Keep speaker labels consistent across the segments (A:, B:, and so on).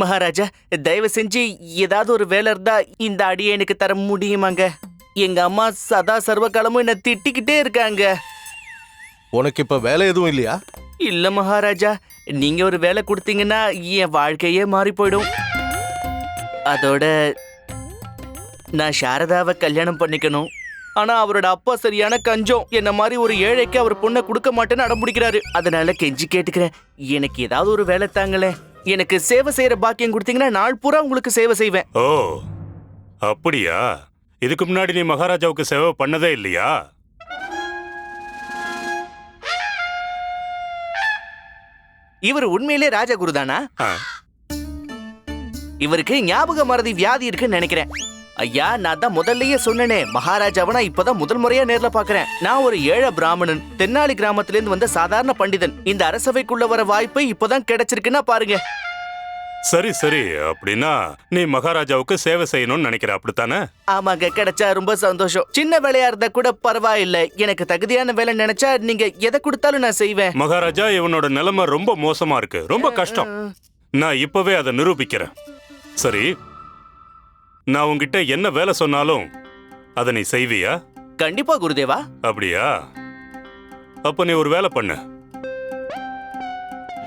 A: மகாராஜா தயவு செஞ்சு ஏதாவது ஒரு வேலை இருந்தா இந்த அடியை எனக்கு தர முடியுமாங்க? எங்க அம்மா சதா சர்வ காலமும் என்ன திட்டிக்கிட்டே இருக்காங்க.
B: உனக்கு இப்ப வேலை எதுவும் இல்லையா?
A: இல்ல மகாராஜா நீங்க ஒரு வேலை கொடுத்தீங்கன்னா என் வாழ்க்கையே மாறி போயிடும். அதோட நான் சாரதாவை கல்யாணம் பண்ணிக்கணும். ஆனா அவரோட அப்பா சரியான கஞ்சம். என்ன மாதிரி ஒரு ஏழைக்கு அவர் பொண்ணை கொடுக்க மாட்டேன்னு அடம்பிடிக்கிறாரு அதனால கெஞ்சி கேட்டுக்கிறேன். எனக்கு ஏதாவது ஒரு வேலை தாங்களேன். எனக்கு சேவை செய்யற பாக்கியம் கொடுத்தீங்கன்னா நாள் பூரா உங்களுக்கு சேவை செய்வேன்.
C: ஓ அப்படியா? இதுக்கு முன்னாடி நீ மகாராஜாவுக்கு சேவை பண்ணதே இல்லையா?
A: இவர் உண்மையிலே ராஜகுரு தானா?
C: ஆ,
A: இவருக்கு ஞாபக மறதி வியாதி இருக்குன்னு நினைக்கிறேன். ஐயா நான் தான் முதல்லயே சொன்னேனே. மகாராஜாவை நான் இப்பதான் முதல் முறையா நேர்ல பாக்குறேன். நான் ஒரு ஏழை பிராமணன். தென்னாலி கிராமத்துல இருந்து வந்த சாதாரண பண்டிதன். இந்த அரசவைக்குள்ள வர வாய்ப்பு இப்பதான் கிடைச்சிருக்குன்னா பாருங்க.
C: சரி சரி. அப்படின்னா நீ மகாராஜாவுக்கு சேவை செய்யணும்னு நினைக்கிற அப்படித்தானே?
A: ஆமாங்க கிடைச்சா ரொம்ப சந்தோஷம். சின்ன வேலையா இருந்தா கூட பரவாயில்ல. எனக்கு தகுதியான வேலை நினைச்சா நீங்க எதை கொடுத்தாலும் நான் செய்வேன்.
C: மகாராஜா இவனோட நிலைமை ரொம்ப மோசமா இருக்கு. ரொம்ப கஷ்டம். நான் இப்பவே அதை நிரூபிக்கிறேன். சரி நான் உன்கிட்ட என்ன வேலை சொன்னாலும் அதை நீ செய்வியா?
A: கண்டிப்பா குருதேவா.
C: அப்படியா? அப்ப நீ ஒரு வேலை பண்ணு.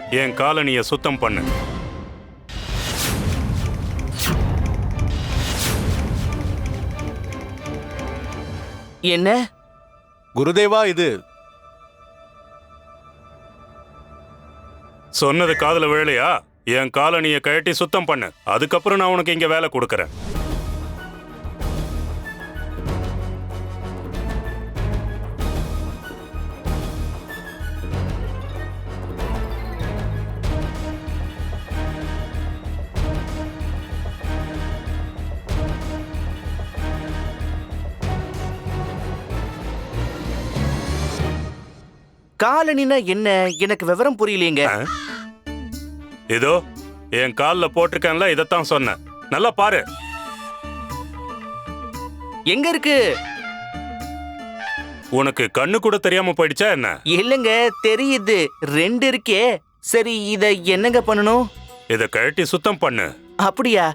C: என் காலனிய சுத்தம் பண்ணு.
A: என்ன?
B: குருதேவா இது
C: சொன்னது காதுல விழலையா? என் காலனிய கழட்டி சுத்தம் பண்ணு. அதுக்கப்புறம் நான் உனக்கு இங்க வேலை கொடுக்கறேன்.
A: காலனினா என்ன? எனக்கு விவரம் புரியலையேங்க.
C: இதோ என் கால்ல போட்டிருக்கேன்ல இதைத்தான் சொன்னேன். நல்லா பாரு.
A: எங்க இருக்கு?
C: உனக்கு கண்ணு கூட தெரியாம போயிடுச்சா என்ன?
A: இல்லங்க தெரியுது. ரெண்டு இருக்கே. சரி இத என்னங்க பண்ணணும்?
C: இத கழட்டி சுத்தம் பண்ணு.
A: அப்படியா?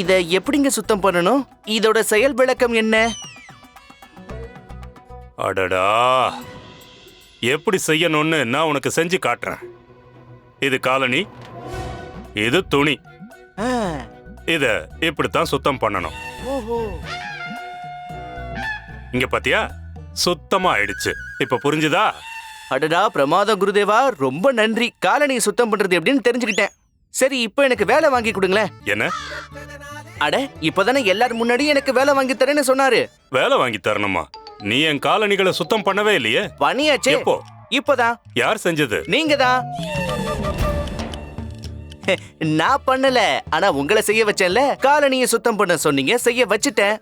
A: இத எப்படிங்க சுத்தம் பண்ணணும்? இதோட செயல் விளக்கம் என்ன?
C: அடடா. எப்படி செய்யணும்னு நான் உனக்கு செஞ்சு காட்டுறேன். இது காலனி இது துணி. இத இப்படித்தான் சுத்தம் பண்ணணும். இங்க பாத்தியா? சுத்தமா ஆயிடுச்சு. இப்ப புரிஞ்சுதா?
A: அடடா பிரமாதம் குருதேவா. ரொம்ப நன்றி. காலனியை சுத்தம் பண்றது எப்படின்னு தெரிஞ்சுக்கிட்டேன். சரி இப்போ எனக்கு வேலை வாங்கி கொடுங்களேன்.
C: என்ன?
A: அட இப்பதானே எல்லாரும் முன்னாடி எனக்கு வேலை வாங்கி தரேன்னு சொன்னாரு.
C: வேலை வாங்கி தரணுமா? நீ என் காலணிகளை சுத்தம் பண்ணவே இல்லையே?
A: பணியாச்சே
C: எப்போ?
A: இப்பதான்
C: யார் செஞ்சது?
A: நீங்க தான் நான் பண்ணல. ஆனா உங்களை செய்ய வச்சேன்ல. காலனியை சுத்தம் பண்ண சொன்னீங்க செய்ய வச்சுட்டேன்.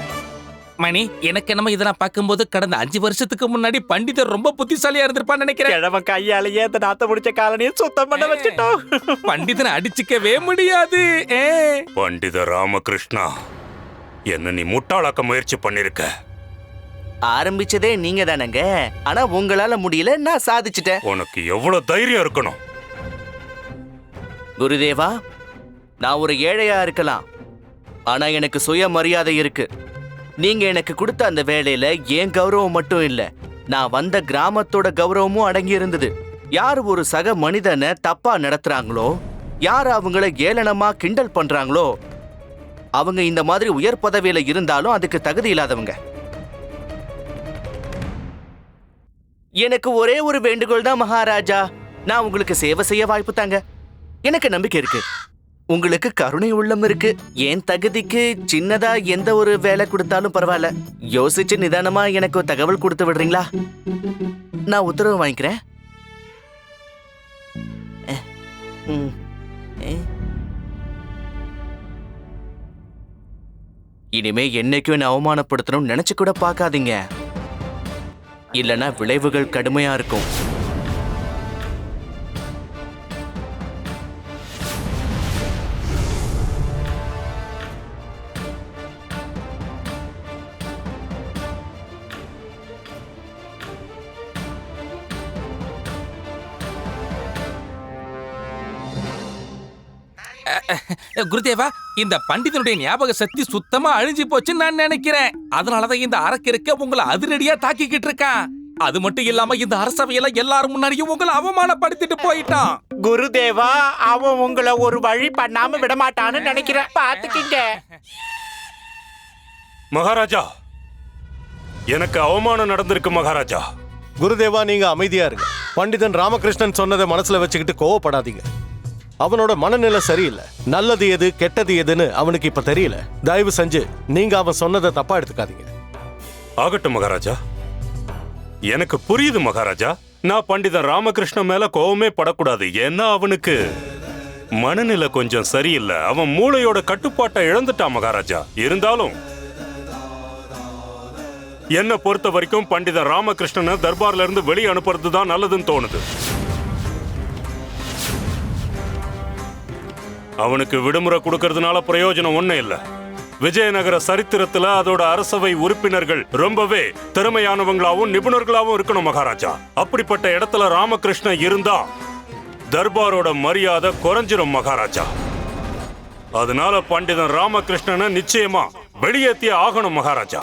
D: மணி எனக்கு என்னமோ இதை நான் பார்க்கும்போது கடந்த அஞ்சு வருஷத்துக்கு முன்னாடி பண்டிதர் ரொம்ப புத்திசாலியா இருந்திருப்பான்னு நினைக்கிறேன்.
E: கிழவன் கையாலேயே அந்த நாத்த முடிச்ச காலனியை சுத்தம் பண்ண வச்சுட்டோம்.
D: பண்டிதனை அடிச்சுக்கவே முடியாது. ஏ.
C: பண்டித ராமகிருஷ்ணா என்ன நீ முட்டாளாக்க முயற்சி பண்ணிருக்க?
A: ஆரம்பிச்சதே நீங்க தானங்க. ஆனா உங்களால முடியல நான் சாதிச்சிட்டேன்.
C: உனக்கு எவ்வளவு தைரியம் இருக்கணும்?
A: குருதேவா நான் ஒரு ஏழையா இருக்கலாம். ஆனா எனக்கு சுயமரியாதை இருக்கு. நீங்க எனக்கு கொடுத்த அந்த வேலையில என் கௌரவம் மட்டும் இல்ல? நான் வந்த கிராமத்தோட கௌரவமும் அடங்கி இருந்தது. யார் ஒரு சக மனிதனை தப்பா நடத்துறாங்களோ? யார் அவங்கள ஏளனமா கிண்டல் பண்றாங்களோ? அவங்க இந்த மாதிரி உயர் பதவியில இருந்தாலும் அதுக்கு தகுதி இல்லாதவங்க. எனக்கு ஒரே ஒரு வேண்டுகோள் தான் மகாராஜா. நான் உங்களுக்கு சேவை செய்ய வாய்ப்பு தாங்க. எனக்கு நம்பிக்கை இருக்கு. உங்களுக்கு கருணை உள்ளம் இருக்கு. என் தகுதிக்கு சின்னதா எந்த ஒரு வேலை கொடுத்தாலும் பரவாயில்ல. யோசிச்சு நிதானமா எனக்கு ஒரு தகவல் கொடுத்து விடுறீங்களா? நான் உத்தரவு வாங்கிக்கிறேன். இனிமே என்னைக்கும் நான் அவமானப்படுத்தணும்னு நினைச்சு கூட பார்க்காதீங்க. இல்லைன்னா விளைவுகள் கடுமையா இருக்கும்.
D: குருதேவா இந்த பண்டிதனுடைய ஞாபக சக்தி சுத்தமா அழிஞ்சு போச்சுன்னு நான் நினைக்கிறேன். அதனாலதான் இந்த அரக்கிருக்க உங்களை அதிரடியா தாக்கிக்கிட்டு இருக்கான். அது மட்டும் இல்லாம இந்த அரசவையில எல்லாரும் முன்னாடியும் உங்களை அவமானப்படுத்திட்டு போயிட்டான்.
E: குருதேவா அவன் உங்களை ஒரு வழி பண்ணாம விட மாட்டான்னு நினைக்கிறேன். பாத்துக்கிங்க.
C: மகாராஜா எனக்கு அவமானம் நடந்திருக்கு மகாராஜா.
B: குருதேவா நீங்க அமைதியா இருங்க. பண்டிதன் ராமகிருஷ்ணன் சொன்னதை மனசுல வச்சுக்கிட்டு கோவப்படாதீங்க. அவனோட மனநிலை சரியில்லை. நல்லது எது கெட்டது எதுன்னு அவனுக்கு இப்ப தெரியல. தயவு செஞ்சு நீங்க அவன் சொன்னதை தப்பா எடுத்துக்காதீங்க.
C: ஆகட்டும் மகாராஜா. எனக்கு புரியுது மகாராஜா. நான் பண்டிதன் ராமகிருஷ்ணன் மேல கோவமே படக்கூடாது. ஏன்னா அவனுக்கு மனநிலை கொஞ்சம் சரியில்லை. அவன் மூளையோட கட்டுப்பாட்டை இழந்துட்டான் மகாராஜா. இருந்தாலும் என்னை பொறுத்த வரைக்கும் பண்டிதன் ராமகிருஷ்ணனை தர்பார்ல இருந்து வெளியே அனுப்புறது தான் நல்லதுன்னு தோணுது. அவனுக்கு விடுமுறை கொடுக்கறதுனால பிரயோஜனம் ஒன்றும் இல்லை. விஜயநகர சரித்திரத்துல அதோட அரசவை உறுப்பினர்கள் ரொம்பவே திறமையானவங்களாவும் நிபுணர்களாவும் இருக்கணும் மகாராஜா. அப்படிப்பட்ட இடத்துல ராமகிருஷ்ணன் இருந்தா தர்பாரோட மரியாதை குறைஞ்சிரும் மகாராஜா. அதனால பண்டிதன் ராமகிருஷ்ணனை நிச்சயமா வெளியேற்றியே ஆகணும் மகாராஜா.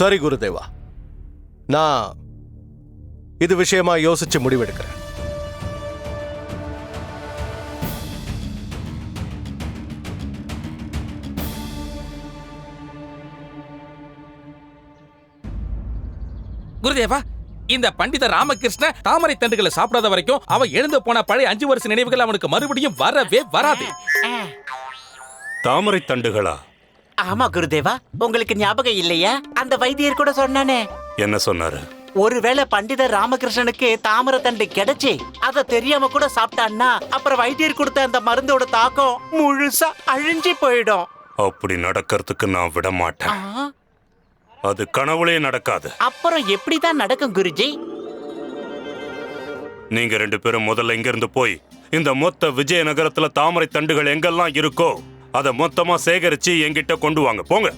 B: சரி குருதேவா. நான் இது விஷயமா யோசிச்சு முடிவெடுக்கிறேன்.
D: குருதேவா இந்த பண்டித ராமகிருஷ்ண தாமரை தண்டுகளை சாப்பிடாத வரைக்கும் அவன் எழுந்து போன பழைய அஞ்சு வருஷ நினைவுகள் அவனுக்கு மறுபடியும் வரவே வராது.
C: தாமரை தண்டுகளா?
E: ஆமா குருதேவா. உங்களுக்கு ஞாபகம் இல்லையா? அந்த வைத்தியர் கூட சொன்னானே.
C: என்ன சொன்னாரு?
E: ஒருவேளை பண்டிதர் ராமகிருஷ்ணனுக்கு தாமரை தண்டு கிடைச்சி அத தெரியாம கூட சாப்பிட்டான்னா அப்புறம் வைத்தியர் கொடுத்த அந்த மருந்தோட தாக்கம் முழுசா அழிஞ்சு போயிடும்.
C: அப்படி நடக்கிறதுக்கு நான் விட மாட்டேன். அது கனவுலே நடக்காது.
E: அப்புறம் எப்படிதான் நடக்கும் குருஜி?
C: நீங்க ரெண்டு பேரும் முதல்ல இங்கிருந்து போய் இந்த மொத்த விஜயநகரத்துல தாமரை தண்டுகள் எங்கெல்லாம் இருக்கோ அதை மொத்தமா சேகரிச்சு என்கிட்ட கொண்டு வாங்க. போங்க.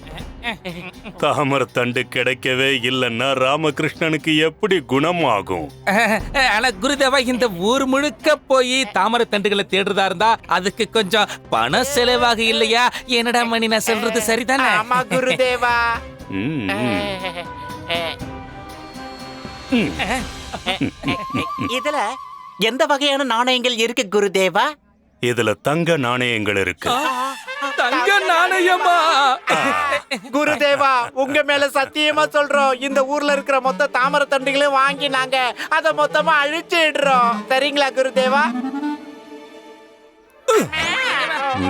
C: தாமரை தண்டு கிடைக்கவே இல்லைன்னா ராமகிருஷ்ணனுக்கு எப்படி குணமாகும்?
D: ஆனா குருதேவா இந்த ஊர் முழுக்க போய் தாமரை தண்டுகளை தேடுறதா இருந்தா அதுக்கு கொஞ்சம் பண செலவாக இல்லையா? என்னடா மணி நான் சொல்றது சரிதானே?
E: ஆமா குருதேவா. இதுல எந்த வகையான நாணயங்கள் இருக்கு குருதேவா?
C: இதுல தங்க நாணயங்கள் இருக்கு.
D: தங்க நாணயமா?
E: குருதேவா உங்க மேல சத்தியமா சொல்றோம். இந்த ஊர்ல இருக்கிற மொத்த தாமரை தண்டுகளையும் வாங்கி நாங்க அத மொத்தமா அழிச்சிடுறோம். சரிங்களா குருதேவா?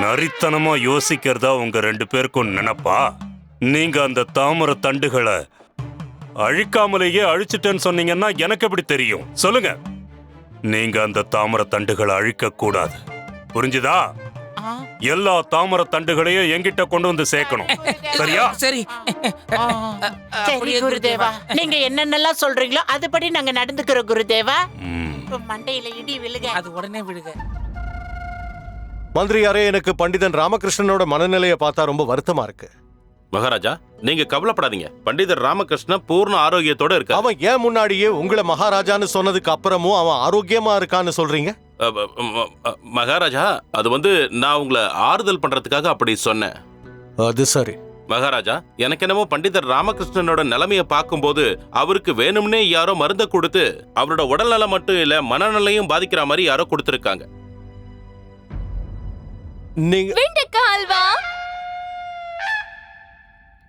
C: நரித்தனமா யோசிக்கிறதா உங்க ரெண்டு பேருக்கும் நினைப்பா? நீங்க அந்த தாமரை தண்டுகளை அழிக்காமலேயே அழிச்சிட்டேன்னு சொன்னீங்கன்னா எனக்கு எப்படி தெரியும்? சொல்லுங்க. நீங்க அந்த தாமரை தண்டுகளை அழிக்க கூடாது புரிஞ்சுதா?
E: ஆ,
C: எல்லா தாமரை தண்டுகளையும் என்கிட்ட கொண்டு வந்து சேர்க்கணும். சரியா?
D: சரி.
E: ஆ. சரி குருதேவா. நீங்க என்னென்னலாம் சொல்றீங்களோ அதுபடி நாங்க நடந்துக்கிறோம் குருதேவா. மண்டையில இடி விழுக.
D: அது உடனே விடுங்க
B: மந்திரியாரே எனக்கு பண்டிதன் ராமகிருஷ்ணனோட மனநிலையை பார்த்தா ரொம்ப வருத்தமா இருக்கு.
F: மகாராஜா நீங்க கவலைப்படாதீங்க. பண்டிதர் ராமகிருஷ்ணன் பூர்ண ஆரோக்கியத்தோட இருக்கார்.
B: அவன் ஏன் முன்னாடியே உங்களை மகாராஜான்னு சொன்னதுக்கு அப்புறமும் அவன் ஆரோக்கியமா இருக்கான்னு சொல்றீங்க?
F: மகாராஜா அது வந்து நான் உங்களை ஆறுதல் பண்றதுக்காக அப்படி சொன்னேன்.
B: அது சரி.
F: மகாராஜா எனக்கு என்னமோ பண்டிதர் ராமகிருஷ்ணனோட நிலைமையை பார்க்கும்போது அவருக்கு வேணும்னே யாரோ மருந்தை கொடுத்து அவரோட உடல்நலம் மட்டும் இல்ல மனநலையும் பாதிக்கிற மாதிரி யாரோ கொடுத்துருக்காங்க.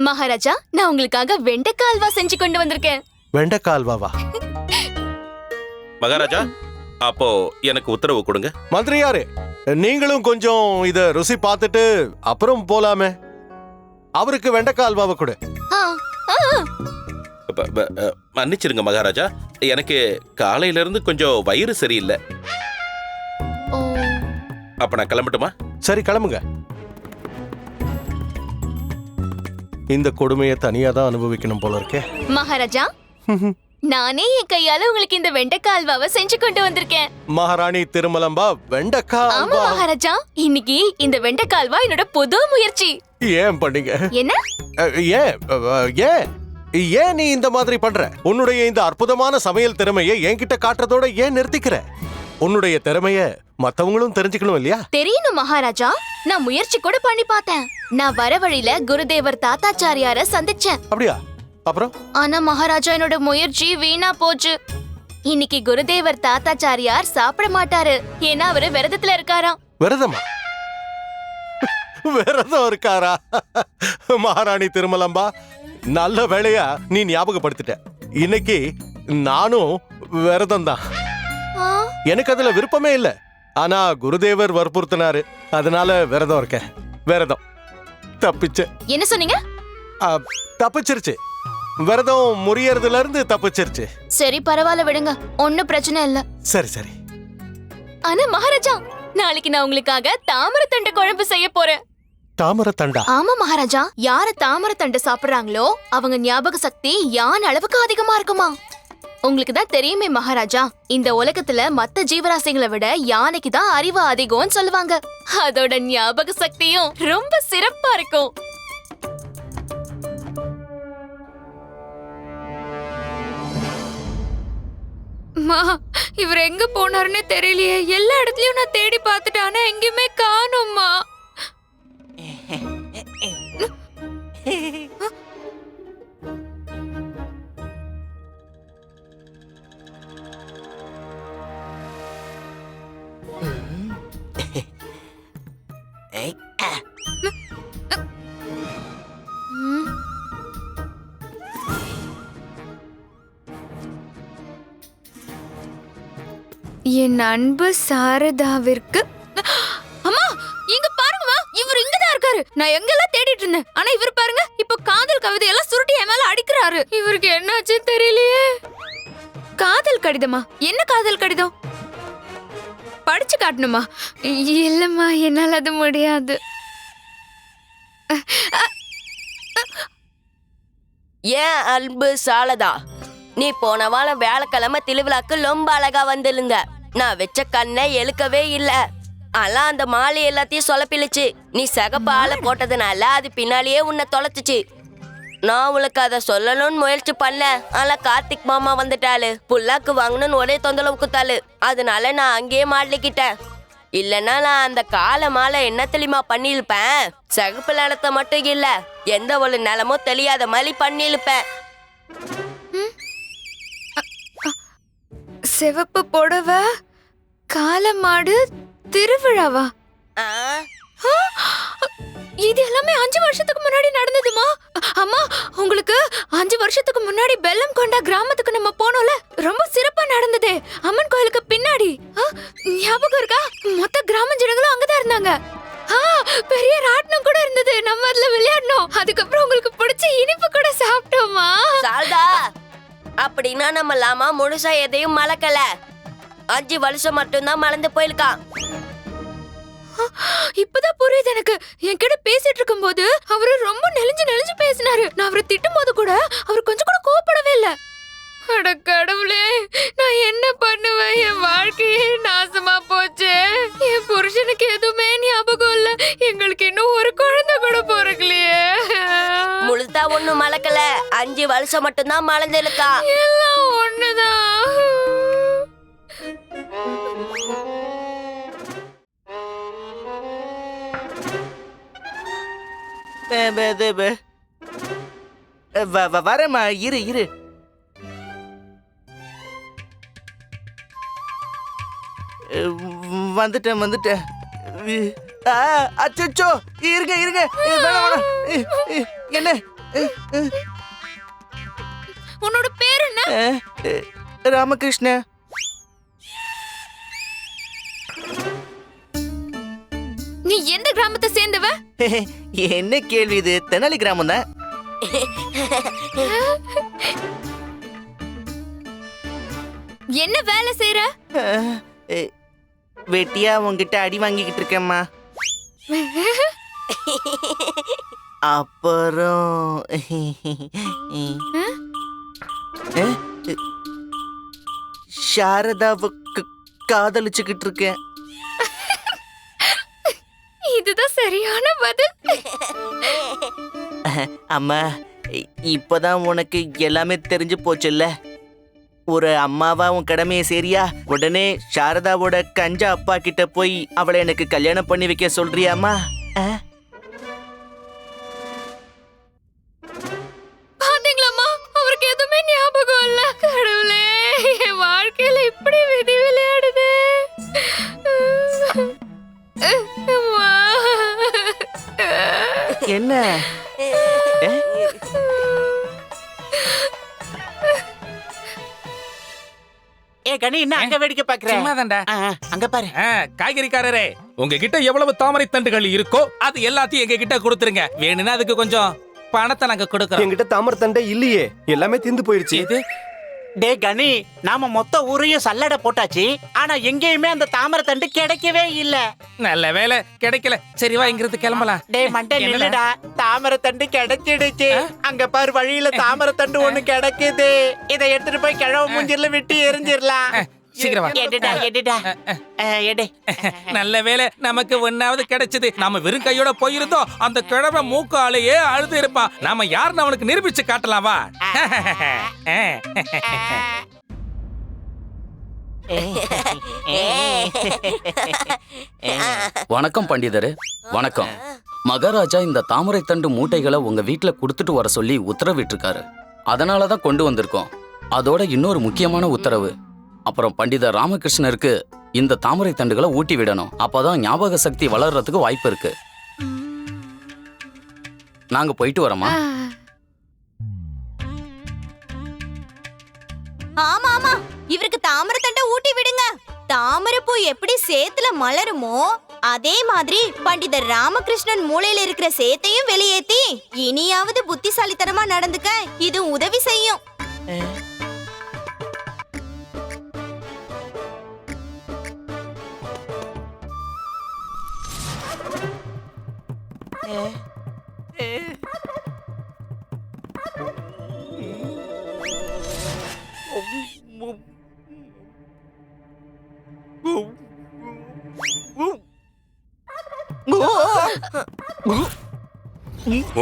G: மகாராஜா நான் உங்களுக்காக வெண்டைக்காய் அல்வா செஞ்சு கொண்டு வந்திருக்கேன்.
B: வெண்டைக்கால்வாவா
F: மகாராஜா அப்போ எனக்கு உத்தரவு கொடுங்க.
B: மந்திரியாரே நீங்களும் கொஞ்சம் இத ருசி பார்த்துட்டு அப்புறம் போலாமே. அவருக்கு வெண்டைக்கால்வாவை கொடு.
G: ஆ, ஆ,
F: ப- ப- அ, மன்னிச்சிருங்க மகாராஜா. எனக்கு காலையில இருந்து கொஞ்சம் வயிறு சரியில்லை.
G: ஓ.
F: அப்ப நான் கிளம்பட்டுமா?
B: சரி கிளம்புங்க. இந்த கொடுமையை தனியா தான் அனுபவிக்கணும் போல இருக்கே.
G: மகாராஜா. நானே என் கையால உங்களுக்கு இந்த வெண்டைக்காய் அல்வாவை செஞ்சு கொண்டு வந்திருக்கேன்.
B: மகாராணி திருமலம்பா வெண்டைக்காய்
G: ஆமா மகாராஜா. இன்னைக்கு இந்த வெண்டைக்காய் அல்வா என்னோட புது முயற்சி.
B: ஏன் பண்ணீங்க?
G: என்ன?
B: ஏன் ஏன்? ஏன் நீ இந்த மாதிரி பண்ற? உன்னுடைய இந்த அற்புதமான சமையல் திறமையை என்கிட்ட காட்டுறதோட ஏன் நிறுத்திக்கிற? உன்னுடைய திறமைய மத்தவங்களும் தெரிஞ்சுக்கணும் இல்லையா?
G: தெரியணும் மகாராஜா. நான் முயற்சி கூட பண்ணி பார்த்தேன். நான் வர வழியில குருதேவர் தாத்தாச்சாரியார சந்திச்சேன்.
B: அப்படியா? அப்புறம்?
G: ஆனா மகாராஜா என்னோட முயற்சி வீணா போச்சு. இன்னைக்கு குருதேவர் தாத்தாச்சாரியார் சாப்பிட மாட்டாரு. ஏன்னா அவரு விரதத்துல இருக்காராம்.
B: விரதமா? விரதம் இருக்காரா? மகாராணி திருமலம்பா நல்ல வேளையா நீ ஞாபகப்படுத்திட்ட. இன்னைக்கு நானும் விரதம் தான் எனக்கு அதுல விருப்பமே இல்ல. ஆனா குருதேவர் வற்புறுத்தினாரு. அதனால விரதம் இருக்கேன். விரதம். தப்பிச்ச
G: என்ன சொன்னீங்க?
B: தப்பிச்சிருச்சு. விரதம் முறியறதுல இருந்து தப்பிச்சிருச்சு.
G: சரி பரவாயில்ல விடுங்க. ஒன்னும் பிரச்சனை இல்ல.
B: சரி சரி.
G: ஆனா மகாராஜா நாளைக்கு நான் உங்களுக்காக தாமரத்தண்டு குழம்பு செய்ய போறேன்.
B: தாமர தண்டா
G: ஆமா மகாராஜா. யார தாமரத்தண்டு சாப்பிடுறாங்களோ அவங்க ஞாபக சக்தி யான் அளவுக்கு அதிகமா இருக்குமா? உங்களுக்கு தான் தெரியுமே மகாராஜா. இந்த உலகத்துல மத்த ஜீவராசிகளை விட யானைக்கு தான் அறிவு அதிகம்னு சொல்லுவாங்க. அதோட ஞாபக சக்தியும் ரொம்ப சிறப்பா இருக்கும்.
H: மா இவர் எங்க போனாருன்னு தெரியலையே. எல்லா இடத்துலயும் நான் தேடி பார்த்துட்டேன் ஆனா எங்கேயுமே காணோம்மா. என் அன்பு சாரதாவிற்கு. அம்மா இங்க பாருங்கம்மா இவர் இங்கதான் இருக்காரு. நான் எங்கெல்லாம் தேடிட்டு இருந்தேன். ஆனா இவர் பாருங்க இப்ப காதல் கவிதை எல்லாம் சுருட்டி என் மேல அடிக்கிறாரு. இவருக்கு என்னாச்சு தெரியலையே. காதல் கடிதமா? என்ன காதல் கடிதம்? படிச்சு காட்டணுமா? இல்லம்மா என்னால் அது முடியாது.
I: ஏன் அன்பு சாலதா நீ போன வாரம் வேலைக்கிழமை திருவிழாக்கு ரொம்ப அழகா வந்திருந்த. நான் வச்ச கண்ணை எழுக்கவே இல்ல. அதான் அந்த மாலை எல்லாத்தையும் சொலப்பிழுச்சு நீ சிகப்பு ஆளை போட்டதுனால அது பின்னாலேயே உன்னை தொலைச்சிச்சு. நான் உனக்கு அதை சொல்லணும்னு முயற்சி பண்ணேன் ஆனா கார்த்திக் மாமா வந்துட்டாளு. புல்லாக்கு வாங்கணும்னு ஒரே தொந்தரவு குத்தாளு அதனால நான் அங்கேயே மாட்டிக்கிட்டேன். இல்லைன்னா நான் அந்த கால மாலை என்ன தெரியுமா பண்ணியிருப்பேன்? சிகப்பு நிலத்தை மட்டும் இல்ல எந்த ஒரு நிலமும் தெரியாத மாதிரி பண்ணியிருப்பேன்.
H: சிவப்பு புடவை? காலமாடு திருவிழாவா? இது எல்லாமே அஞ்சு வருஷத்துக்கு முன்னாடி நடந்ததுமா? அம்மா உங்களுக்கு அஞ்சு வருஷத்துக்கு முன்னாடி பெல்லம் கொண்டா கிராமத்துக்கு நம்ம போனோம்ல? ரொம்ப சிறப்பா நடந்ததே. அம்மன் கோயிலுக்கு பின்னாடி. ஞாபகம் இருக்கா? மொத்த கிராம ஜனங்களும் அங்கதான் இருந்தாங்க. பெரிய ராட்டினம் கூட இருந்தது. நம்ம அதுல விளையாடணும். அதுக்கப்புறம் உங்களுக்கு பிடிச்ச இனிப்பு கூட சாப்பிட்டோமா?
I: சால்தா அப்படின்னா நம்ம லாமா முழுசா எதையும் மறக்கல அஞ்சு வருஷம் மட்டும்தான் மறந்து போயிருக்கான்
H: இப்பதான் புரியுது எனக்கு. என்கிட்ட பேசிட்டு இருக்கும்போது அவரு ரொம்ப நெளிஞ்சு நெளிஞ்சு பேசினாரு. நான் அவரை திட்டும் போது கூட அவர் கொஞ்சம் கூட கோவப்படவே இல்ல. அட கடவுளே நான் என்ன பண்ணுவேன்? என் வாழ்க்கையே நாசமா போச்சு. என் புருஷனுக்கு எதுவுமே ஞாபகம் இல்ல. எங்களுக்கு இன்னும் ஒரு குழந்தை கூட பிறக்கலையே.
I: முழுசா ஒண்ணும் மறக்கல அஞ்சு வருஷம் மட்டும்தான் மறந்துருக்கா
H: எல்லாம் ஒண்ணுதான்.
A: பே- பே- இது பே. வ- வ- வரேம்மா. இரு இரு. வந்துட்டேன் வந்துட்டேன். அச்சச்சோ. இருங்க இருங்க. என்ன?
H: உன்னோட பேர் என்ன?
A: அஹ்,
H: நீ எந்த கிராமத்தை சேர்ந்தவ?
A: என்ன கேள்வி இது? தெனாலி கிராமம் தான்.
H: என்ன வேலை செய்யற
A: வெட்டியா உங்ககிட்ட அடி வாங்கிக்கிட்டு இருக்கேம்மா. அப்புறம் சாரதாவுக்கு காதலிச்சுக்கிட்டு இருக்கேன்.
H: இதுதான் சரியான பதில்.
A: அம்மா இப்பதான் உனக்கு எல்லாமே தெரிஞ்சு போச்சுல்ல? ஒரு அம்மாவா உன் கடமையை சரியா? உடனே சாரதாவோட கஞ்சா அப்பா கிட்ட போய் அவளை எனக்கு கல்யாணம் பண்ணி வைக்க சொல்றியாம்மா? ஆ?
H: பாத்தீங்களாம்மா? அவருக்கு எதுவுமே ஞாபகம் இல்ல. கடவுளே என் வாழ்க்கையில இப்படி விதி
A: என்ன? ஏ?
E: ஏ கனி என்ன அங்க வேடிக்கை பாக்குற
D: சும்மாதான்டா.
E: ஆ, அங்க பாரு.
D: காய்கறிக்காரரே உங்ககிட்ட எவ்வளவு தாமரை தண்டுகள் இருக்கோ அது எல்லாத்தையும் எங்க கிட்ட கொடுத்துருங்க. வேணும்னா அதுக்கு கொஞ்சம் பணத்தை நாங்க கொடுக்கறோம்.
J: என்கிட்ட தாமரை தண்டை இல்லையே. எல்லாமே தீந்து போயிடுச்சு.
D: இது
E: டே கனி நாம மொத்த ஊரையும் சல்லடை போட்டாச்சு. ஆனா எங்கேயுமே அந்த தாமரை தண்டு கிடைக்கவே இல்ல.
D: நல்ல வேலை கிடைக்கல. சரி வா இங்கிருந்து கிளம்பலாம்.
E: டே மண்டை? நில்லுடா. தாமரை தண்டு கிடைச்சிடுச்சு. அங்க பாரு வழியில தாமரை தண்டு ஒண்ணு கிடைக்குது. இதை எடுத்துட்டு போய் கிழவ மூஞ்சில விட்டு எரிஞ்சிடலாம்
D: சீக்கிரம் வா.
E: எடுடா எடுடா ஆ, எடு
D: நல்ல வேலை நமக்கு ஒன்னாவது கிடைச்சது. நாம வெறும் கையோட போயிருந்தோம் அந்த கிழமை மூக்காலேயே அழுது இருப்பான் நாம யாருன்னு அவனுக்கு நிரூபிச்சு காட்டலாம் வா.
K: வணக்கம் பண்டிதரு. வணக்கம். மகாராஜா இந்த தாமரை தண்டு மூட்டைகளை உங்க வீட்ல கொடுத்துட்டு வர சொல்லி உத்தரவிட்டிருக்காரு. அதனால தான் கொண்டு வந்திருக்கோம். அதோட இன்னொரு முக்கியமான உத்தரவு. அப்புறம் பண்டிதர் ராமகிருஷ்ணருக்கு இந்த தாமரை தண்டுகளை ஊட்டி விடணும். அப்பதான் ஞாபக சக்தி வளர்றதுக்கு வாய்ப்பு இருக்கு. நாங்க போயிட்டு வரோமா
L: ஆமா ஆமா இவருக்கு தாமரை தண்டை ஊட்டி விடுங்க. தாமரை பூ எப்படி சேத்துல மலருமோ அதே மாதிரி பண்டிதர் ராமகிருஷ்ணன் மூளையில இருக்கிற சேத்தையும் வெளியேத்தி இனியாவது புத்திசாலித்தனமா நடந்துக்க இது உதவி செய்யும்.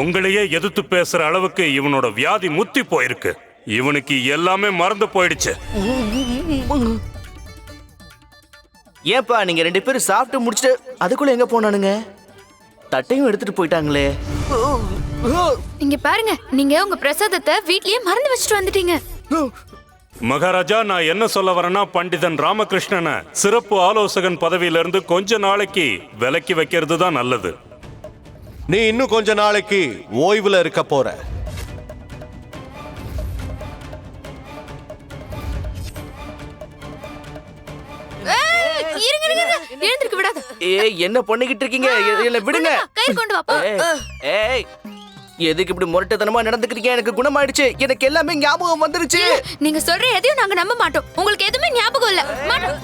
C: உங்களையே எதிர்த்து பேசுற அளவுக்கு இவனோட வியாதி முத்தி போயிருக்கு. இவனுக்கு எல்லாமே மறந்து போயிடுச்சு.
A: ஏன்பா நீங்க ரெண்டு பேரும் சாப்பிட்டு முடிச்சுட்டு அதுக்குள்ள எங்க போனானுங்க? தட்டையும் எடுத்துட்டு போயிட்டாங்களே.
H: இங்க பாருங்க நீங்க உங்க பிரசாதத்தை வீட்லயே மறந்து வச்சுட்டு வந்துட்டீங்க.
C: மகாராஜா நான் என்ன சொல்ல வரேன்னா பண்டிதன் ராமகிருஷ்ணனை சிறப்பு ஆலோசகன் பதவியிலிருந்து கொஞ்ச நாளைக்கு விலக்கி வைக்கிறது தான் நல்லது.
B: நீ இன்னும் கொஞ்ச நாளைக்கு ஓய்வுல இருக்க போற.
H: எழுந்திருக்க விடாத.
A: ஏய் என்ன பண்ணிக்கிட்டு இருக்கீங்க? என்னை விடுங்க.
H: கயிறு கொண்டு வாப்பா
A: ஏய், எதுக்கு இப்படி முரட்டுத்தனமா நடந்துக்கிறீங்க எனக்கு குணமாயிடுச்சு. எனக்கு எல்லாமே ஞாபகம் வந்துருச்சு.
H: நீங்க சொல்ற எதையும் நாங்க நம்ப மாட்டோம். உங்களுக்கு எதுவுமே ஞாபகம் இல்ல.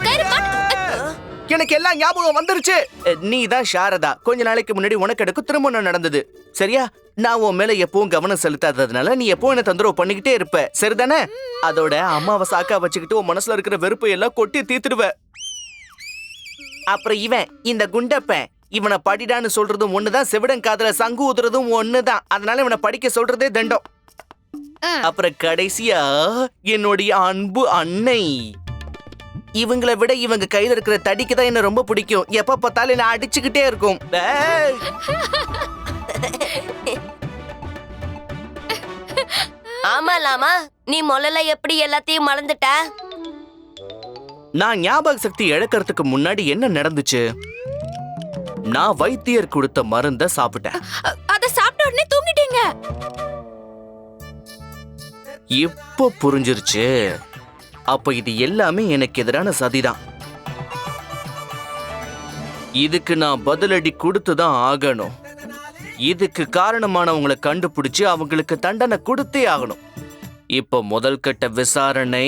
H: கயிறு
A: எனக்கு எல்லாம் ஞாபகம் வந்துருச்சு. நீ தான் சாரதா. கொஞ்ச நாளைக்கு முன்னாடி உனக்கு எனக்கு திருமணம் நடந்தது. சரியா? நான் உன் மேல எப்பவும் கவனம் செலுத்தாததுனால நீ எப்பவும் என்ன தொந்தரவு பண்ணிக்கிட்டே இருப்ப. சரிதானே? அதோட அம்மாவை சாக்கா வச்சுக்கிட்டு உன் மனசுல இருக்கிற வெறுப்பை எல்லாம் கொட்டி தீத்துடுவ அப்புறம் இவன் இந்த குண்டப்பன் இவனை படிடான்னு சொல்றதும் ஒண்ணுதான் செவிடன் காதுல சங்கு ஊதுறதும் ஒண்ணுதான். அதனால இவனை படிக்க சொல்றதே தண்டம். அப்புறம் கடைசியா என்னுடைய அன்பு அன்னை. இவங்கள விட இவங்க கையில இருக்கிற தடிக்கு தான் என்ன ரொம்ப பிடிக்கும். எப்ப பார்த்தாலும் என்ன அடிச்சுக்கிட்டே இருக்கும்.
I: ஆமா லாமா. நீ முதல்ல எப்படி எல்லாத்தையும் மறந்துட்ட?
A: நான் ஞாபக சக்தி இழக்கிறதுக்கு முன்னாடி என்ன நடந்துச்சு? நான் வைத்தியர் கொடுத்த மருந்த சாப்பிட்டேன்.
H: அத சாப்பிட்ட உடனே தூங்கிட்டீங்க.
A: இப்போ புரிஞ்சிருச்சு. அப்ப இது எல்லாமே எனக்கு எதிரான சதிதான் இதுக்கு நான் பதிலடி கொடுத்து தான் ஆகணும். இதுக்கு காரணமானவங்களை கண்டுபிடிச்சு அவங்களுக்கு தண்டனை கொடுத்தே ஆகணும். இப்போ முதல் கட்ட விசாரணை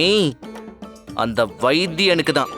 A: அந்த வைத்தியனுக்கு தான்